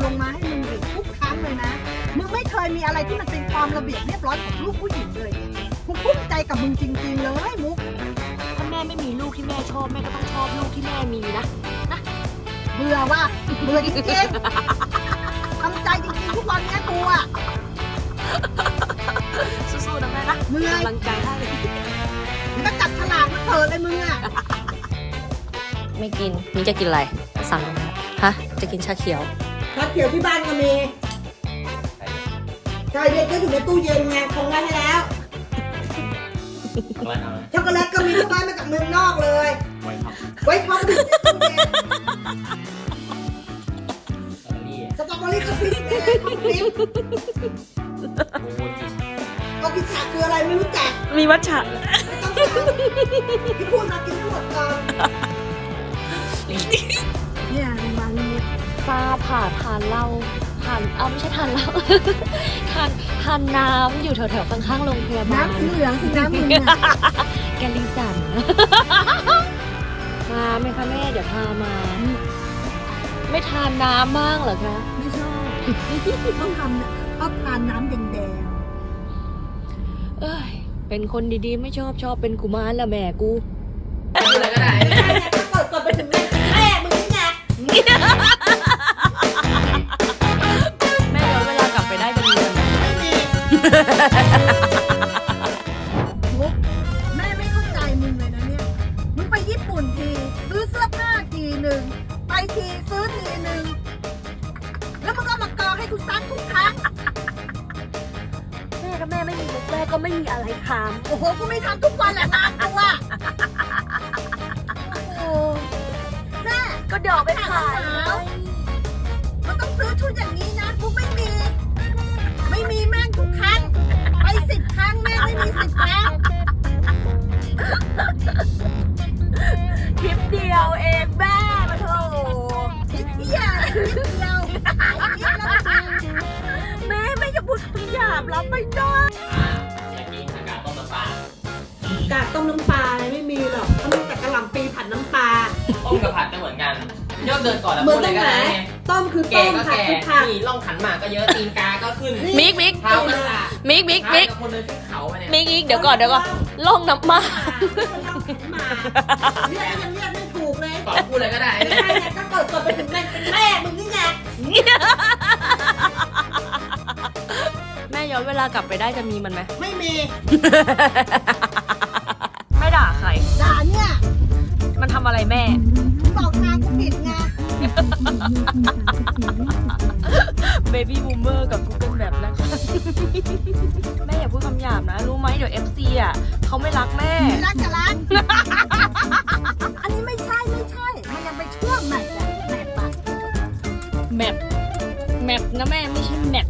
เลยนะ มึงไม่เคยมีอะไรที่มันเป็นความระเบียบเรียบร้อยของลูกผู้หญิงเลยเนี่ยกูภูมิใจกับมึงจริงๆเลยมุก ถ้าแม่ไม่มีลูกที่แม่ชอบแม่ก็ต้องชอบลูกที่แม่มีนะเบื่อว่าเบื่อจริงๆทำใจจริงๆทุกวันเนี้ยกูอะ สู้ๆนะแม่นะเหนื่อย กำลังใจให้แล้วก็จับฉลากมาเถิดเลยมึงอะไม่กินนี่จะกินอะไร สั่งฮะ จะกินชาเขียว ชาเขียวที่บ้านก็มีชาเย็นก็อยู่ในตู้เย็นไงคงไว้ให้แล้วไว้เอานะช็อกโกแลตก็มีที่บ้านมาจากเมืองนอกเลย ไว้ครับไว้ท็อปอยู่ในตู้เย็นสตรอเบอรี่สตรอเบอรี่ก็ฟิตเลยท็อปฟิตโอ้ยก็กินฉาคืออะไรไม่รู้จักมีวัชชะไม่ต้องถามที่พูดมากินให้หมดก่อน เนี่ยมัน ฟ้าผ่าทานเหล้าทานเอาไม่ใช่ทานเหล้า ทานทานน้ำอยู่แถวๆข้างๆโรงพยาบาลน้ำสีเหลืองสีน้ำมึงอะแกลิงสันมาไหมคะแม่เดี๋ยวพามา ไม่ทานน้ำบ้างเหรอคะ ไม่ชอบต้องทำเนี่ยชอบทานน้ำแดงเอ้ยเป็นคนดีๆ ไม่ชอบชอบเป็นกุมารละแม่กูพูดอะไรก็ได้ๆไม่ใช่เนี่ยถ้าเกิดก่อนไปถึงแม่แม่มึงนี่ไง มุกแม่ไม่เข้าใจมึงเลยนะเนี่ย มึงไปญี่ปุ่นที ซื้อเสื้อผ้าทีหนึ่ง ไปทีซื้อทีหนึ่ง แล้วมึงก็มากองให้กูซักทุกครั้ง แม่ก็แม่ไม่มีแม่ก็ไม่มีอะไรทโอ้โห กูไม่ทำทุกวันแหละงานกูอะโอ้แม่ำก็เดี๋ยวไปขาย มันต้องซื้อชุดอย่างนี้ากต้มน้ำปลาไม่มีหรอกต้องมีแต่กระหล่ำปีผัดน้ำปลา ต้มกับผัดก็เหมือนกันยกเดินก่อนแล้วเหมืพูอนดอะไรก็ตรงไหนได้ไงต้มคือแก่ต้มก็ผัดแก่คือผัด นี่ล่องขันหมากก็เยอะตีนกาก็ขึ้นมิกมิก เท้าก็ลามิกมิกเท้ามิกกับคนเดินขึ้นเขามาเนี่ยมิกอีกเดี๋ยวก่อนเดี๋ยวก่อนล่องน้ำมาเรียกยังเรียกไม่ถูกเลยก่อนพูดอะไรก็ได้ไม่ใช่เนี่ยถ้าเกิดก่อนไปถึงแม่เป็นแม่มึงนี่ไงแม่ย้อนเวลากลับไปได้จะมีมันไหมไม่มีไม่ด่าใคร ด่าเนี่ยมันทำอะไรแม่ บอกทางกูผิดไง Baby Boomer กับ Google Map นะคะ แม่อย่าพูดคำหยาบนะ รู้ไหมเดี๋ยว FC อะเขาไม่รักแม่ ไม่รักจะรักอันนี้ไม่ใช่ไม่ใช่ มันยังไปช่วงแมทอะแมทอะแมปแมปนะแม่ไม่ใช่แมป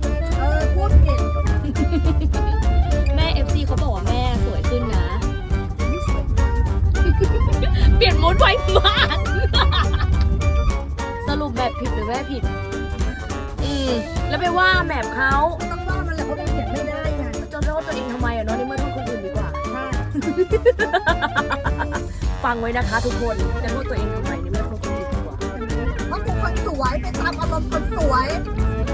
รุปแบบผิดหรือแม่ผิด อืม แล้วไปว่าแมปเขาก็ต้องว่ามันแหละเพราะมันเขียนไม่ได้ไงจะโทษตัวเองทำไมอะเนาะในเมื่อโทษคนอื่นดีกว่า ใช่ ฟังไว้นะคะทุกคนจะโทษตัวเองทำไมในเมื่อโทษคนอื่นดีกว่าเพราะกูคนสวยไปตามอารมณ์คนสวย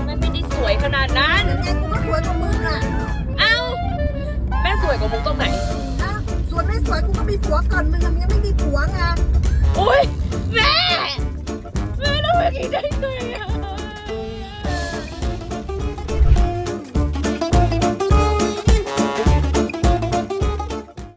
แม่ไม่ได้สวยขนาดนั้น ยังไงกูก็สวยกว่ามึงอะเอ้า แม่สวยกว่ามุกตรงไหนอะสวยไม่สวยกูก็มีผัวก่อนมึงอะมึงยังไม่มีผัวไง อุ้ย 左左左